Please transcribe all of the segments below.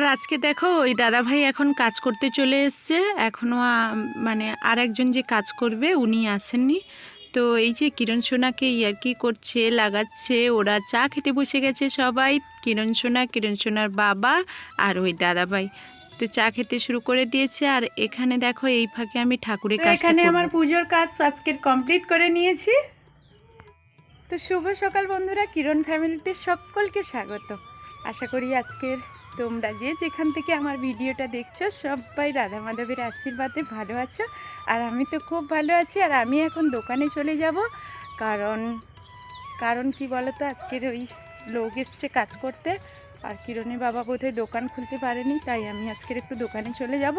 আর আজকে দেখো ওই দাদা ভাই এখন কাজ করতে চলে এসছে। এখনও মানে আর একজন যে কাজ করবে উনি আসেননি। তো এই যে কিরণ সোনাকে ইয়ার্কি করছে লাগাচ্ছে ওরা চা খেতে বসে গেছে সবাই কিরণ সোনা কিরণ সোনার বাবা আর ওই দাদা ভাই তো চা খেতে শুরু করে দিয়েছে আর এখানে দেখো এই ফাঁকে আমি ঠাকুরের কাজ এখানে আমার পুজোর কাজ আজকের কমপ্লিট করে নিয়েছি। তো শুভ সকাল বন্ধুরা কিরণ ফ্যামিলিতে সকলকে স্বাগত। আশা করি আজকের তোমরা যে যেখান থেকে আমার ভিডিওটা দেখছ, সবাই রাধা মাধবের আশীর্বাদে ভালো আছো। আর আমি তো খুব ভালো আছি, আর আমি এখন দোকানে চলে যাব। কারণ কারণ কি বলো তো আজকের ওই লোক এসছে কাজ করতে। আর কিরণের বাবা বোধহয় দোকান খুলতে পারেনি, তাই আমি আজকের একটু দোকানে চলে যাব।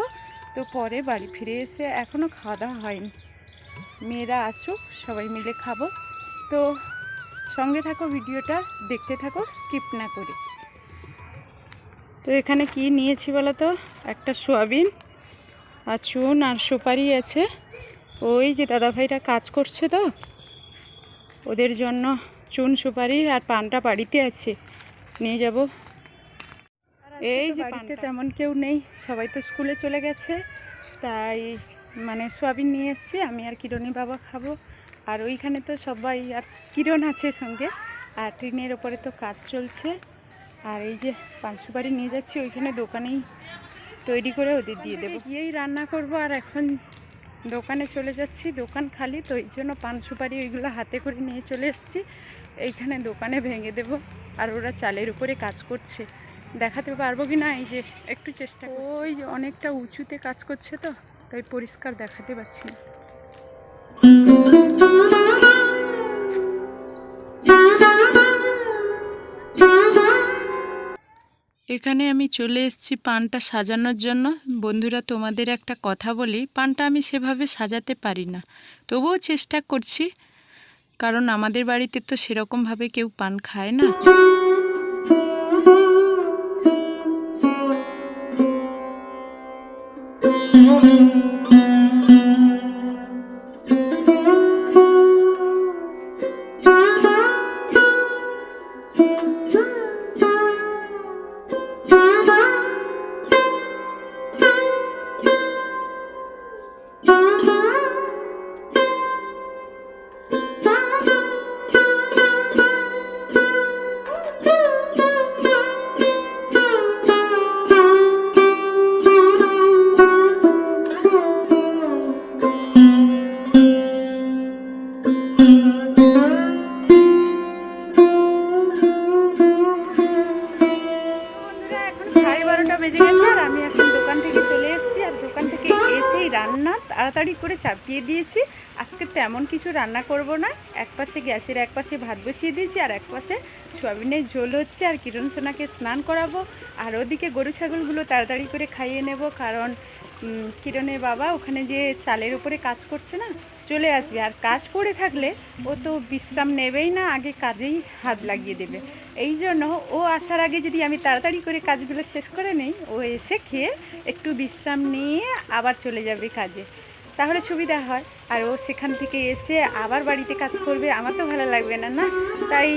তো পরে বাড়ি ফিরে এসে এখনও খাওয়া দাওয়া হয়নি। মেয়েরা আসুক, সবাই মিলে খাব। তো সঙ্গে থাকো, ভিডিওটা দেখতে থাকো, স্কিপ না করে। তো এখানে কি নিয়েছি বলো তো একটা সোয়াবিন আর চুন আর সুপারি আছে। ওই যে দাদাভাইরা কাজ করছে তো। ওদের জন্য চুন সুপারি আর পানটা বাড়িতে আছে। নিয়ে যাব। এই যে বাড়িতে তেমন কেউ নেই। সবাই তো স্কুলে চলে গেছে। তাই মানে সোয়াবিন নিয়ে এসেছি। আমি আর কিরণী বাবা খাব। আর ওইখানে তো সবাই আর কিরণ আছে সঙ্গে। আর ট্রেনের ওপরে তো কাজ চলছে। আর এই যে পান সুপারি নিয়ে যাচ্ছি, ওইখানে দোকানেই তৈরি করে ওদের দিয়ে দেবো। গিয়েই রান্না করব আর এখন দোকানে চলে যাচ্ছি, দোকান খালি, তো এই জন্য পান সুপারি ওইগুলো হাতে করে নিয়ে চলে এসেছি। এইখানে দোকানে ভেঙে দেব আর ওরা চালের উপরে কাজ করছে। দেখাতে পারব কি না? এই যে একটু চেষ্টা। ওই যে অনেকটা উঁচুতে কাজ করছে তো, তাই পরিষ্কার দেখাতে পারছি না। এখানে আমি চলে এসেছি পানটা সাজানোর জন্য। বন্ধুরা, তোমাদের একটা কথা বলি, পানটা আমি সেভাবে সাজাতে পারি না। তবুও চেষ্টা করছি, কারণ আমাদের বাড়িতে তো সেরকমভাবে কেউ পান খায় না। চাপিয়ে দিয়েছি। আজকে তেমন কিছু রান্না করব না। এক পাশে গ্যাসের এক পাশে ভাত বসিয়ে দিয়েছি আর এক পাশে সোয়াবিনের ঝোল হচ্ছে আর কিরণ সোনাকে স্নান করাবো। আর ওদিকে গরু ছাগলগুলো তাড়াতাড়ি করে খাইয়ে নেব কারণ কিরণের বাবা ওখানে যে চালের উপরে কাজ করছে না, চলে আসবে। আর কাজ পড়ে থাকলে ও তো বিশ্রাম নেবেই না, আগে কাজেই হাত লাগিয়ে দেবে। এই জন্য ও আসার আগে যদি আমি তাড়াতাড়ি করে কাজগুলো শেষ করে নেই, ও এসে খেয়ে একটু বিশ্রাম নিয়ে আবার চলে যাবে কাজে। তাহলে সুবিধা হয়। আর ও সেখান থেকে এসে আবার বাড়িতে কাজ করবে, আমার তো ভালো লাগবে না না? তাই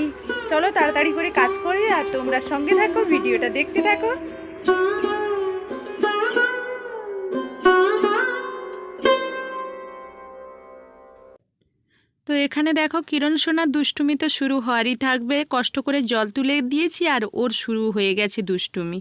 চলো তাড়াতাড়ি করে কাজ করে আর তোমরা সঙ্গে থাকো, ভিডিওটা দেখতে থাকো। তো এখানে দেখো কিরণ সোনার দুষ্টুমি তো শুরু হওয়ারই থাকবে। কষ্ট করে জল তুলে দিয়েছি আর ওর শুরু হয়ে গেছে দুষ্টুমি।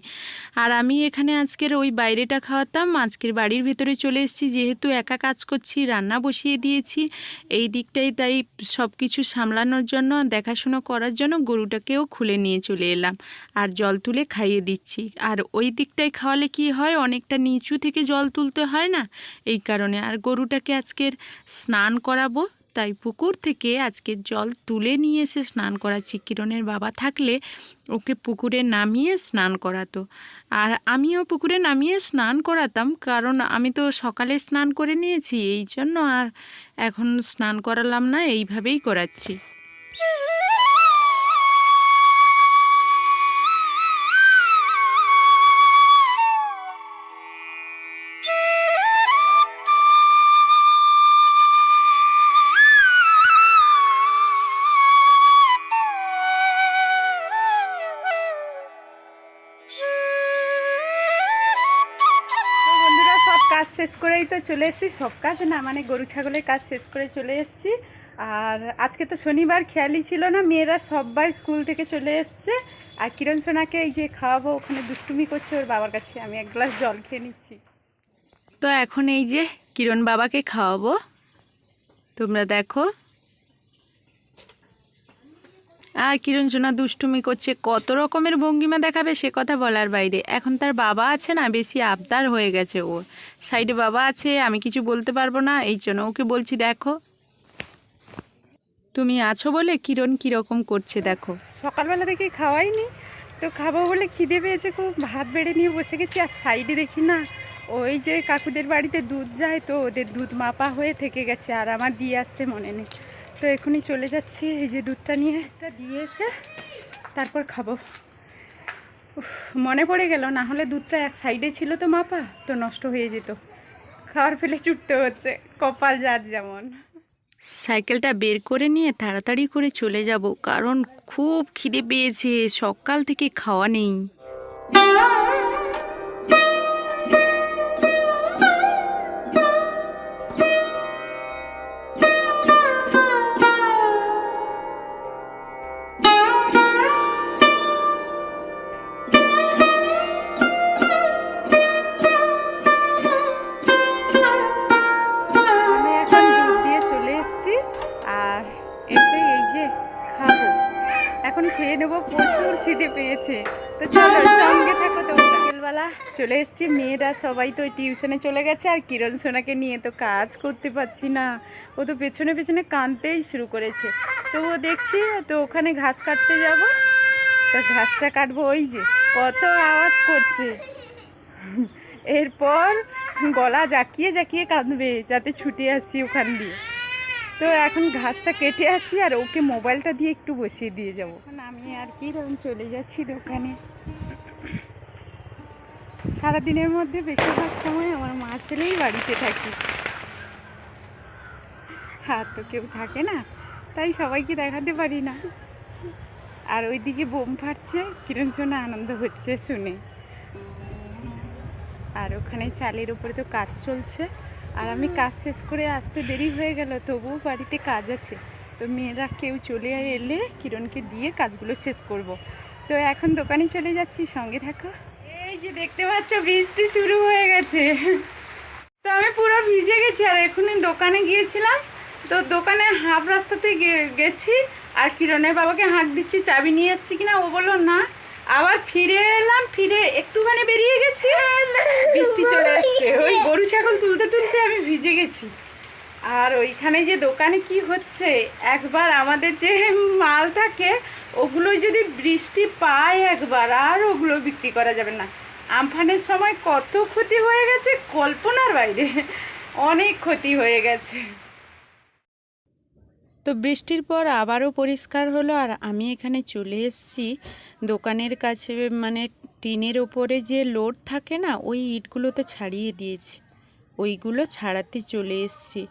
আর আমি এখানে আজকের ওই বাইরেটা খাওয়াতাম। আজকের বাড়ির ভেতরে চলে এসেছি, যেহেতু একা কাজ করছি, রান্না বসিয়ে দিয়েছি। এই দিকটাই তাই সব কিছু সামলানোর জন্য, দেখাশুনো করার জন্য গরুটাকেও খুলে নিয়ে চলে এলাম। আর জল তুলে খাইয়ে দিচ্ছি। আর ওই দিকটাই খাওয়ালে কি হয়, অনেকটা নিচু থেকে জল তুলতে হয় না? এই কারণে। আর গরুটাকে আজকের স্নান করাবো। তাই পুকুর থেকে আজকে জল তুলে নিয়ে এসে স্নান করাচ্ছি কিরণের বাবা থাকলে ওকে পুকুরে নামিয়ে স্নান করাতো। আর আমিও পুকুরে নামিয়ে স্নান করাতাম, কারণ আমি তো সকালে স্নান করে নিয়েছি, এই জন্য আর এখন স্নান করালাম না, এইভাবেই করাচ্ছি। শেষ করেই তো চলে এসেছি, সব কাজ না মানে গরু ছাগলের কাজ শেষ করে চলে এসেছি। আর আজকে তো শনিবার, খেয়ালই ছিল না, মেয়েরা সবাই স্কুল থেকে চলে এসছে। আর কিরণ সোনাকে এই যে খাওয়াবো, ওখানে দুষ্টুমি করছে, ওর বাবার কাছে আমি এক গ্লাস জল খেয়ে নিচ্ছি। তো এখন এই যে কিরণ বাবাকে খাওয়াবো, তোমরা দেখো। আর কিরণ সোনা দুষ্টুমি করছে, কত রকমের ভঙ্গিমা দেখাবে সে কথা বলার বাইরে। এখন তার বাবা আছে না, বেশি আবদার হয়ে গেছে ওর। সাইডে বাবা আছে, আমি কিছু বলতে পারব না, এই জন্য ওকে বলছি, দেখো। তুমি আছো বলে কিরণ কীরকম করছে, দেখো। সকালবেলা থেকে খাওয়াইনি, তো খাব বলে খিদে পেয়েছে, খুব ভাত বেড়ে নিয়ে বসে গেছি, আর সাইডে দেখি না, ওই যে কাকুদের বাড়িতে দুধ যায়, তো ওদের দুধ মাপা হয়ে থেকে গেছে, আর আমার দিয়ে আসতে মনে নেই। তো এখনই চলে যাচ্ছি। এই যে দুধটা নিয়ে একটা দিয়ে এসে তারপর খাব। উফ, মনে পড়ে গেল না হলে দুধটা এক সাইডে ছিল তো মাপা তো নষ্ট হয়ে যেত। খাওয়ার ফেলে ছুটতে হচ্ছে কপাল যার যেমন। সাইকেলটা বের করে নিয়ে তাড়াতাড়ি করে চলে যাব কারণ খুব খিদে পেয়েছে সকাল থেকে খাওয়া নেই। পেয়েছে। তো চলো সঙ্গে থাকো তোমরা। বিকেলবেলা চলে এসেছি মেয়েরা সবাই তো ওই টিউশনে চলে গেছে আর কিরণ সোনাকে নিয়ে তো কাজ করতে পারছি না। ও তো পেছনে পেছনে কাঁদতেই শুরু করেছে। তো ও দেখছি তো ওখানে ঘাস কাটতে যাব। তো ঘাসটা কাটবো ওই যে কত আওয়াজ করছে। এরপর গলা জাকিয়ে জাকিয়ে কাঁদবে যাতে ছুটে আসছি ওখান দিয়ে। তো এখন ঘাসটা কেটে আসছি আর ওকে মোবাইলটা দিয়ে একটু বসিয়ে দিয়ে যাব। আমি আর কি তখন চলে যাচ্ছি দোকানে। সারাদিনের মধ্যে বেশিরভাগ সময় আমার মা ছেলেই বাড়িতে থাকি। আর তো কেউ থাকে না, তাই সবাইকে দেখাতে পারি না। আর ওইদিকে বোম ফাটছে, কিরণ সোনা আনন্দ হচ্ছে শুনে। আর ওখানে চালের উপরে তো কাজ চলছে। আর আমি কাজ শেষ করে আসতে দেরি হয়ে গেল, তবুও বাড়িতে কাজ আছে। তো মেয়েরা কেউ চলে এলে কিরণকে দিয়ে কাজগুলো শেষ করব। তো এখন দোকানে চলে যাচ্ছি, সঙ্গে থাকো। এই যে দেখতে পাচ্ছ, বৃষ্টি শুরু হয়ে গেছে। তো আমি পুরো ভিজে গেছি, আর এখনই দোকানে গিয়েছিলাম। তো দোকানে হাফ রাস্তাতে গেছি, আর কিরণের বাবাকে হাঁক দিচ্ছি, চাবি নিয়ে এসছি কিনা ও বলল, না। আবার ফিরে এলাম, ফিরে একটুখানি বেরিয়ে গেছি। গরু তুলতে তুলতে আমি ভিজে গেছি। আর ওইখানে যে দোকানে কি হচ্ছে, একবার আমাদের যে মাল থাকে ওগুলো যদি বৃষ্টি পায় একবার, আর ওগুলো বিক্রি করা যাবে না। আমফানের সময় কত ক্ষতি হয়ে গেছে কল্পনার বাইরে, অনেক ক্ষতি হয়ে গেছে। তো বৃষ্টির পর আবারও পরিষ্কার হলো, আর আমি এখানে চলে এসেছি। দোকানের কাছে মানে টিনের ওপরে যে লোড থাকে না, ওই ইটগুলো তো ছাড়িয়ে দিয়েছি। ওইগুলো ছাড়াতে চলে এসেছি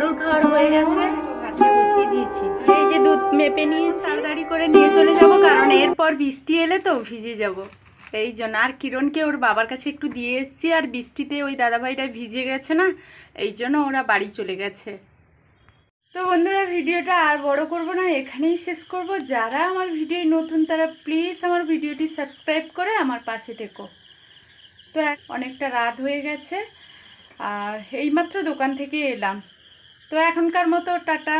গরুর খাওয়ার হয়ে গেছে। দিয়েছি এই যে দুধ মেপে নিয়েছি তাড়াতাড়ি করে নিয়ে চলে যাব, কারণ এরপর বৃষ্টি এলে তো ভিজে যাব। এই জন্য আর কিরণকে ওর বাবার কাছে একটু দিয়ে এসেছি, আর বৃষ্টিতে ওই দাদাভাইরা ভিজে গেছে না, এই জন্য ওরা বাড়ি চলে গেছে। তো বন্ধুরা, ভিডিওটা আর বড় করব না, এখানেই শেষ করব। যারা আমার ভিডিও নতুন, তারা প্লিজ আমার ভিডিওটি সাবস্ক্রাইব করে আমার পাশে থেকো। তো অনেকটা রাত হয়ে গেছে, আর এইমাত্র দোকান থেকে এলাম। তো এখনকার মতো টাটা।